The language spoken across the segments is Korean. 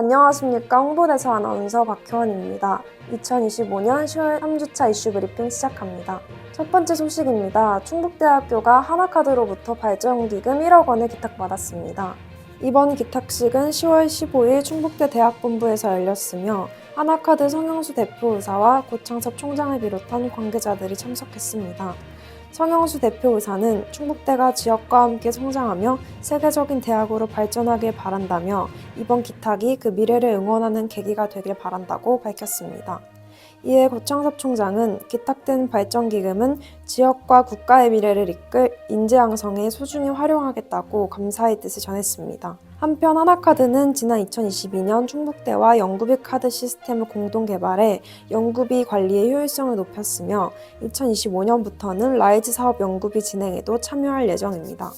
안녕하십니까. 홍보대사 아나운서 박효원입니다. 2025년 10월 3주차 이슈 브리핑 시작합니다. 첫 번째 소식입니다. 충북대학교가 하나카드로부터 발전기금 1억 원을 기탁받았습니다. 이번 기탁식은 10월 15일 충북대 대학본부에서 열렸으며 하나카드 성형수 대표이사와 고창섭 총장을 비롯한 관계자들이 참석했습니다. 성형수 대표이사는 충북대가 지역과 함께 성장하며 세계적인 대학으로 발전하길 바란다며 이번 기탁이 그 미래를 응원하는 계기가 되길 바란다고 밝혔습니다. 이에 고창섭 총장은 기탁된 발전기금은 지역과 국가의 미래를 이끌 인재 양성에 소중히 활용하겠다고 감사의 뜻을 전했습니다. 한편 하나카드는 지난 2022년 충북대와 영구비 카드 시스템을 공동 개발해 연구비 관리의 효율성을 높였으며 2025년부터는 라이즈 사업 연구비 진행에도 참여할 예정입니다.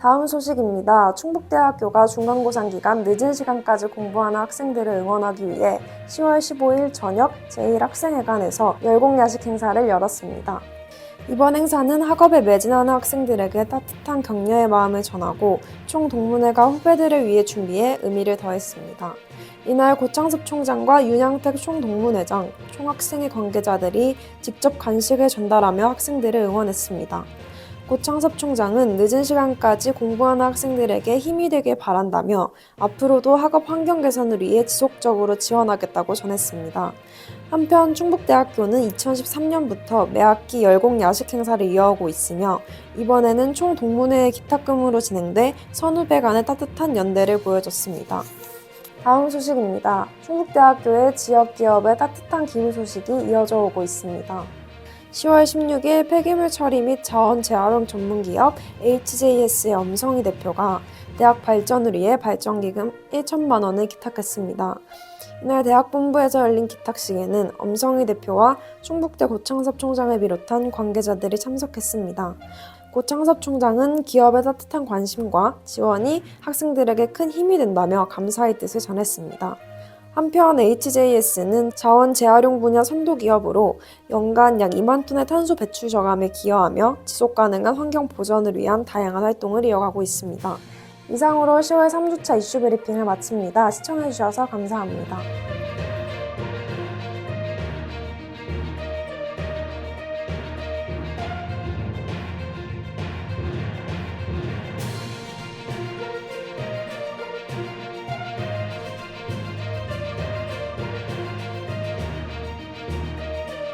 다음 소식입니다. 충북대학교가 중간고사 기간 늦은 시간까지 공부하는 학생들을 응원하기 위해 10월 15일 저녁 제1학생회관에서 열공야식 행사를 열었습니다. 이번 행사는 학업에 매진하는 학생들에게 따뜻한 격려의 마음을 전하고 총 동문회가 후배들을 위해 준비해 의미를 더했습니다. 이날 고창섭 총장과 윤양택 총동문회장, 총학생회 관계자들이 직접 간식을 전달하며 학생들을 응원했습니다. 고 창섭 총장은 늦은 시간까지 공부하는 학생들에게 힘이 되길 바란다며 앞으로도 학업 환경 개선을 위해 지속적으로 지원하겠다고 전했습니다. 한편 충북대학교는 2013년부터 매학기 열공 야식 행사를 이어오고 있으며 이번에는 총 동문회의 기탁금으로 진행돼 선후배 간의 따뜻한 연대를 보여줬습니다. 다음 소식입니다. 충북대학교의 지역 기업의 따뜻한 기후 소식이 이어져 오고 있습니다. 10월 16일 폐기물 처리 및 자원 재활용 전문기업 HJS의 엄성희 대표가 대학 발전을 위해 발전기금 1천만 원을 기탁했습니다. 이날 대학 본부에서 열린 기탁식에는 엄성희 대표와 충북대 고창섭 총장을 비롯한 관계자들이 참석했습니다. 고창섭 총장은 기업의 따뜻한 관심과 지원이 학생들에게 큰 힘이 된다며 감사의 뜻을 전했습니다. 한편 HJS는 자원 재활용 분야 선도 기업으로 연간 약 2만 톤의 탄소 배출 저감에 기여하며 지속 가능한 환경 보전을 위한 다양한 활동을 이어가고 있습니다. 이상으로 10월 3주차 이슈 브리핑을 마칩니다. 시청해주셔서 감사합니다.